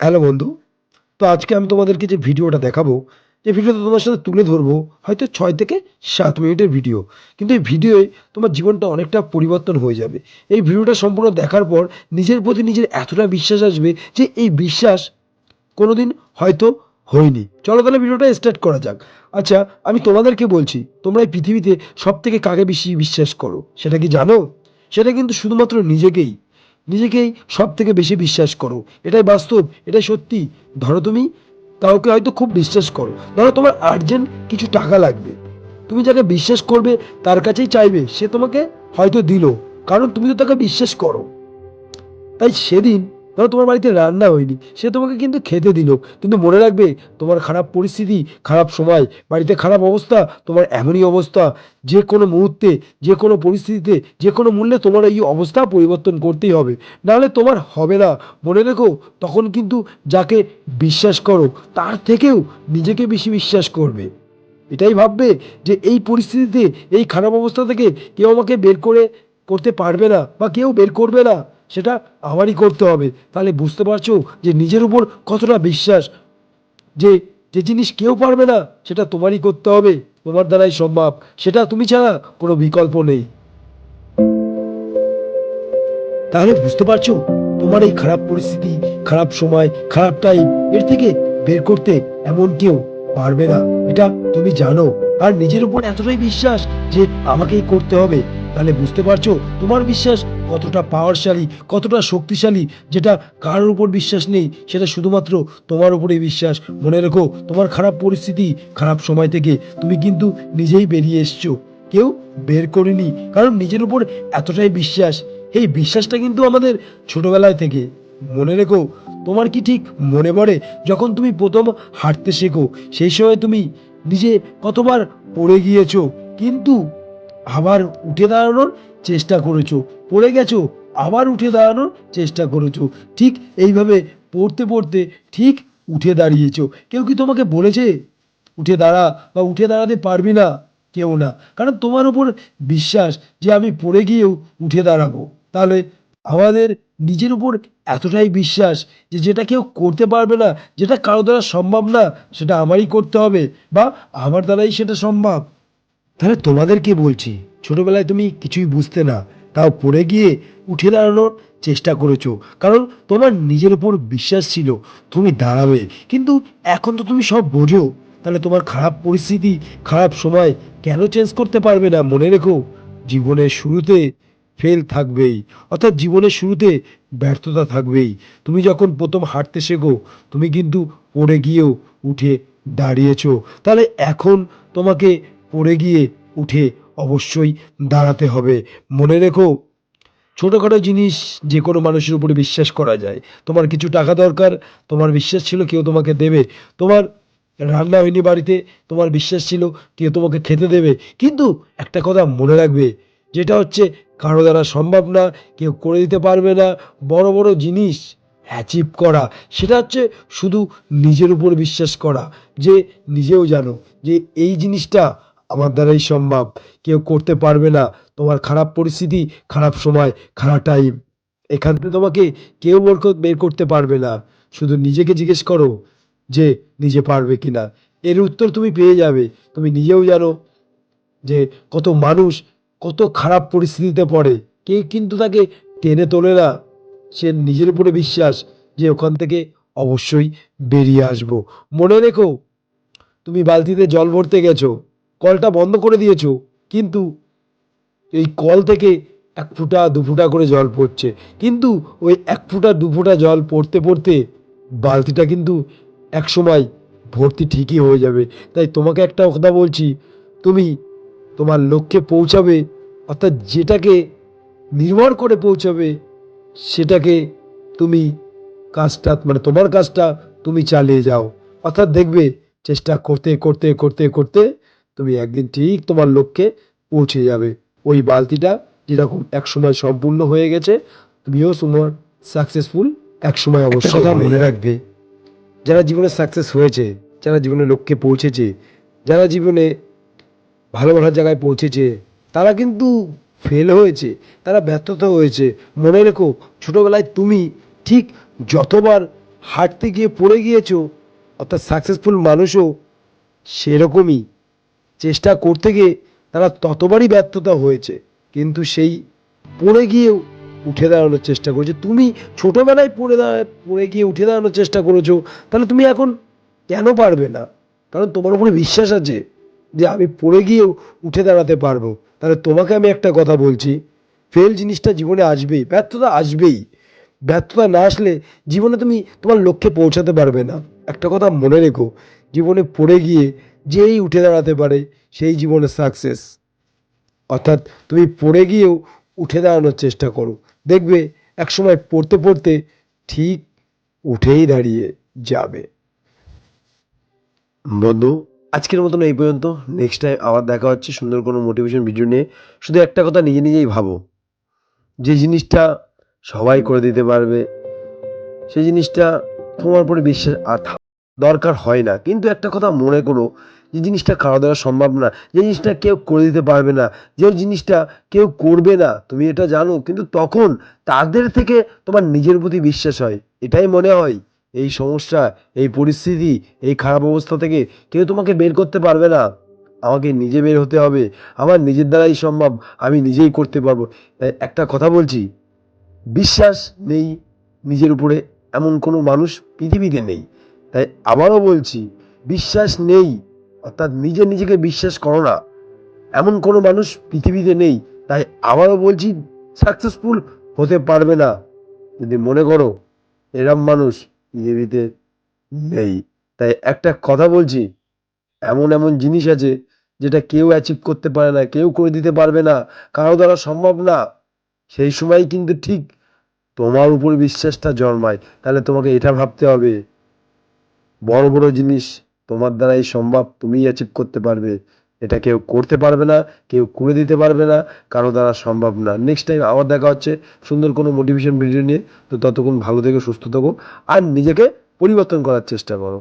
Hello বন্ধু, তো আজকে আমি তোমাদেরকে যে ভিডিওটা দেখাবো, যে ভিডিওটা তোমার সাথে তুলে ধরবো হয়তো ছয় থেকে সাত মিনিটের ভিডিও। কিন্তু এই ভিডিওয় তোমার জীবনটা অনেকটা পরিবর্তন হয়ে যাবে। এই ভিডিওটা সম্পূর্ণ দেখার পর নিজের প্রতি নিজের এতটা বিশ্বাস আসবে যে এই বিশ্বাস কোনোদিন হয়তো হয়নি। চলো তাহলে ভিডিওটা স্টার্ট করা যাক। আচ্ছা আমি তোমাদেরকে বলছি, তোমরা এই পৃথিবীতে সব থেকে কাকে বেশি বিশ্বাস করো? সেটা কি জানো? সেটা কিন্তু শুধুমাত্র নিজেকেই। নিজেকেই সব থেকে বেশি বিশ্বাস করো। এটাই বাস্তব, এটাই সত্যি। ধরো তুমি, কাউকে হয়তো খুব বিশ্বাস করো। ধরো তোমার আর্জেন্ট কিছু টাকা লাগবে। তুমি যাকে বিশ্বাস করবে, তার কাছেই চাইবে, সে তোমাকে হয়তো দিল। কারণ তুমি তো তাকে বিশ্বাস করো। তাই সেদিন ধরো তোমার বাড়িতে রান্না হয়নি, সে তোমাকে কিন্তু খেতে দিল। কিন্তু মনে রাখবে তোমার খারাপ পরিস্থিতি, খারাপ সময়, বাড়িতে খারাপ অবস্থা, তোমার এমনই অবস্থা। যে কোনো মুহূর্তে, যে কোনো পরিস্থিতিতে, যে কোনো মূল্যে তোমার এই অবস্থা পরিবর্তন করতেই হবে। নাহলে তোমার হবে না। মনে রেখো, তখন কিন্তু যাকে বিশ্বাস করো, তার থেকেও নিজেকে বেশি বিশ্বাস করবে। এটাই ভাববে যে এই পরিস্থিতিতে, এই খারাপ অবস্থা থেকে কেউ আমাকে বের করে, করতে পারবে না বা কেউ বের করবে না। সেটা আমারই করতে হবে। তাহলে বুঝতে পারছ যে নিজের উপর কতটা বিশ্বাস, যে যে জিনিস কেউ পারবে না, সেটা তোমারই করতে হবে। তোমার দ্বারাই সম্ভব। সেটা তুমি ছাড়া কোনো বিকল্প নেই। তাহলে বুঝতে পারছ? তোমার এই খারাপ পরিস্থিতি, খারাপ সময়, খারাপ টাইম এর থেকে বের করতে এমন কেউ পারবে না। এটা তুমি জানো। আর নিজের উপর এতটাই বিশ্বাস যে আমাকেই করতে হবে। তাহলে বুঝতে পারছ? তোমার বিশ্বাস কতটা পাওয়ারশালী কতটা শক্তিশালী, যেটা কারোর উপর বিশ্বাস নেই, সেটা শুধুমাত্র তোমার উপরেই বিশ্বাস। মনে রেখো, তোমার খারাপ পরিস্থিতি খারাপ সময় থেকে তুমি কিন্তু নিজেই বেরিয়ে এসছো। কেউ বের করেনি, কারণ নিজের উপর এতটাই বিশ্বাস। এই বিশ্বাসটা কিন্তু আমাদের ছোটবেলায় থেকে। মনে রেখো, তোমার কি ঠিক মনে পড়ে? যখন তুমি প্রথম হাঁটতে শেখো, সেই সময় তুমি নিজে কতবার পড়ে গিয়েছো, কিন্তু আবার উঠে দাঁড়ানোর চেষ্টা করেছ। পড়ে গেছো, আবার উঠে দাঁড়ানোর চেষ্টা করেছ। ঠিক এইভাবে পড়তে পড়তে ঠিক উঠে দাঁড়িয়েছো। কেউ কি তোমাকে বলেছে, উঠে দাঁড়া বা উঠে দাঁড়াতে পারবি না কেউ না। কারণ তোমার ওপর বিশ্বাস যে আমি পড়ে গিয়েও উঠে দাঁড়াবো। তাহলে আমাদের নিজের উপর এতটাই বিশ্বাস যে যেটা কেউ করতে পারবে না, যেটা কারও দ্বারা সম্ভব না, সেটা আমারই করতে হবে বা আমার দ্বারাই সেটা সম্ভব। তাহলে তোমাদেরকে বলছি? ছোটবেলায় তুমি কিছুই বুঝতে না, তাও পড়ে গিয়ে উঠে দাঁড়ানোর চেষ্টা করেছ। কারণ তোমার নিজের উপর বিশ্বাস ছিল, তুমি দাঁড়াবে। কিন্তু এখন তো তুমি সব বোঝো। তাহলে তোমার খারাপ পরিস্থিতি, খারাপ সময় কেন চেঞ্জ করতে পারবে না? মনে রেখো, জীবনের শুরুতে ফেল থাকবেই। অর্থাৎ জীবনের শুরুতে ব্যর্থতা থাকবেই। তুমি যখন প্রথম হাঁটতে শেখো, তুমি কিন্তু পড়ে গিয়েও উঠে দাঁড়িয়েছো। তাহলে এখন তোমাকে পড়ে গিয়ে উঠে অবশ্যই দাঁড়াতে হবে। মনে রেখো, ছোটোখাটো জিনিস যে কোনো মানুষের উপরে বিশ্বাস করা যায়। তোমার কিছু টাকা দরকার, তোমার বিশ্বাস ছিল কেউ তোমাকে দেবে। তোমার রান্না হয়নি বাড়িতে, তোমার বিশ্বাস ছিল কেউ তোমাকে খেতে দেবে। কিন্তু একটা কথা মনে রাখবে, যেটা হচ্ছে কারও দ্বারা সম্ভব না, কেউ করে দিতে পারবে না। বড় বড় জিনিস অ্যাচিভ করা, সেটা হচ্ছে শুধু নিজের উপর বিশ্বাস করা, যে নিজেও জানো যে এই জিনিসটা আমার দ্বারাই সম্ভব। কেউ করতে পারবে না। তোমার খারাপ পরিস্থিতি, খারাপ সময়, খারাপ টাইম এখান থেকে তোমাকে কেউ বের করতে পারবে না। শুধু নিজেকে জিজ্ঞেস করো যে নিজে পারবে কিনা। এর উত্তর তুমি পেয়ে যাবে। তুমি নিজেও জানো যে কত মানুষ কত খারাপ পরিস্থিতিতে পড়ে। কে কিন্তু তাকে টেনে তোলে না। সে নিজের উপরে বিশ্বাস যে ওখান থেকে অবশ্যই বেরিয়ে আসব। মনে রেখো, তুমি বালতিতে জল ভরতে গেছো। কলটা বন্ধ করে দিয়েছ, কিন্তু এই কল থেকে এক ফুটা, দু ফুটা করে জল পড়ছে। কিন্তু ওই এক ফুটা, দু ফুটা জল পড়তে পড়তে বালতিটা কিন্তু এক সময় ভর্তি ঠিকই হয়ে যাবে। তাই তোমাকে একটা কথা বলছি, তুমি তোমার লক্ষ্যে পৌঁছাবে, অর্থাৎ যেটাকে নির্ভর করে পৌঁছাবে, সেটাকে তুমি কাজটা মানে তোমার কাজটা তুমি চালিয়ে যাও। অর্থাৎ দেখবে, চেষ্টা করতে করতে করতে করতে তুমি একদিন ঠিক তোমার লক্ষ্যে পৌঁছে যাবে। ওই বালতিটা যেরকম এক সময় সম্পূর্ণ হয়ে গেছে তুমিও তোমার সাকসেসফুল এক সময় অবশ্যই কথা মনে রাখবে যারা জীবনে সাকসেস হয়েছে যারা জীবনে লক্ষ্যে পৌঁছেছে যারা জীবনে ভালো ভালো জায়গায় পৌঁছেছে তারা কিন্তু ফেল হয়েছে তারা ব্যর্থতা হয়েছে। মনে রেখো ছোটোবেলায় তুমি ঠিক যতবার হাঁটতে গিয়ে পড়ে গিয়েছো অর্থাৎ সাকসেসফুল মানুষও সেরকমই। চেষ্টা করতে গিয়ে তারা ততবারই ব্যর্থতা হয়েছে। কিন্তু সেই পড়ে গিয়েও উঠে দাঁড়ানোর চেষ্টা করেছে। তুমি ছোটবেলায় পড়ে দাঁড়া পড়ে গিয়ে উঠে দাঁড়ানোর চেষ্টা করেছ, তাহলে তুমি এখন কেন পারবে না? কারণ তোমার উপরে বিশ্বাস আছে যে আমি পড়ে গিয়েও উঠে দাঁড়াতে পারব। তাহলে তোমাকে আমি একটা কথা বলছি ফেল জিনিসটা জীবনে আসবেই, ব্যর্থতা আসবেই। ব্যর্থতা না আসলে জীবনে তুমি তোমার লক্ষ্যে পৌঁছাতে পারবে না। একটা কথা মনে রেখো, জীবনে পড়ে গিয়ে যেই উঠে দাঁড়াতে পারে, সেই জীবনে সাকসেস অর্থাৎ তুমি পড়ে গিয়েও উঠে দাঁড়ানোর চেষ্টা করো। দেখবে একসময় পড়তে পড়তে ঠিক উঠেই দাঁড়িয়ে যাবে। বন্ধু, আজকের মতন এই পর্যন্ত। নেক্সট টাইম আবার দেখা হচ্ছে সুন্দর কোনো মোটিভেশন ভিডিও নিয়ে। শুধু একটা কথা নিজে নিজেই ভাবো। যে জিনিসটা সবাই করে দিতে পারবে, সেই জিনিসটা তোমার উপরে বিশ্বাস আর দরকার হয় না। কিন্তু একটা কথা মনে করো যে জিনিসটা কারও দ্বারা সম্ভব না, যে জিনিসটা কেউ করে দিতে পারবে না, যে জিনিসটা কেউ করবে না, তুমি এটা জানো, কিন্তু তখন তাদের থেকে তোমার নিজের প্রতি বিশ্বাস হয়, এটাই মনে হয়। এই সমস্যা, এই পরিস্থিতি, এই খারাপ অবস্থা থেকে কেউ তোমাকে বের করতে পারবে না। আমাকে নিজে বের হতে হবে, আমার নিজের দ্বারাই সম্ভব, আমি নিজেই করতে পারব। তাই একটা কথা বলছি, বিশ্বাস নেই নিজের উপরে, এমন কোনো মানুষ পৃথিবীতে নেই। তাই আবারও বলছি, বিশ্বাস নেই অর্থাৎ নিজে নিজেকে বিশ্বাস করো না। এমন কোনো মানুষ পৃথিবীতে নেই, তাই আবারও বলছি সাকসেসফুল হতে পারবে না। যদি মনে করো, এরম মানুষ পৃথিবীতে নেই। তাই একটা কথা বলছি, এমন এমন জিনিস আছে, যেটা কেউ অ্যাচিভ করতে পারে না, কেউ করে দিতে পারবে না, কারও দ্বারা সম্ভব না। সেই সময় কিন্তু ঠিক তোমার উপর বিশ্বাসটা জন্মায়। তাহলে তোমাকে এটা ভাবতে হবে। বড় বড় জিনিস তোমার দ্বারাই সম্ভব তুমিই অ্যাচিভ করতে পারবে। এটা কেউ করতে পারবে না, কেউ করে দিতে পারবে না, কারও দ্বারা সম্ভব না। নেক্সট টাইম আবার দেখা হচ্ছে সুন্দর কোনো মোটিভেশন ভিডিও নিয়ে। তো ততক্ষণ ভালো থেকো, সুস্থ থাকো, আর নিজেকে পরিবর্তন করার চেষ্টা করো।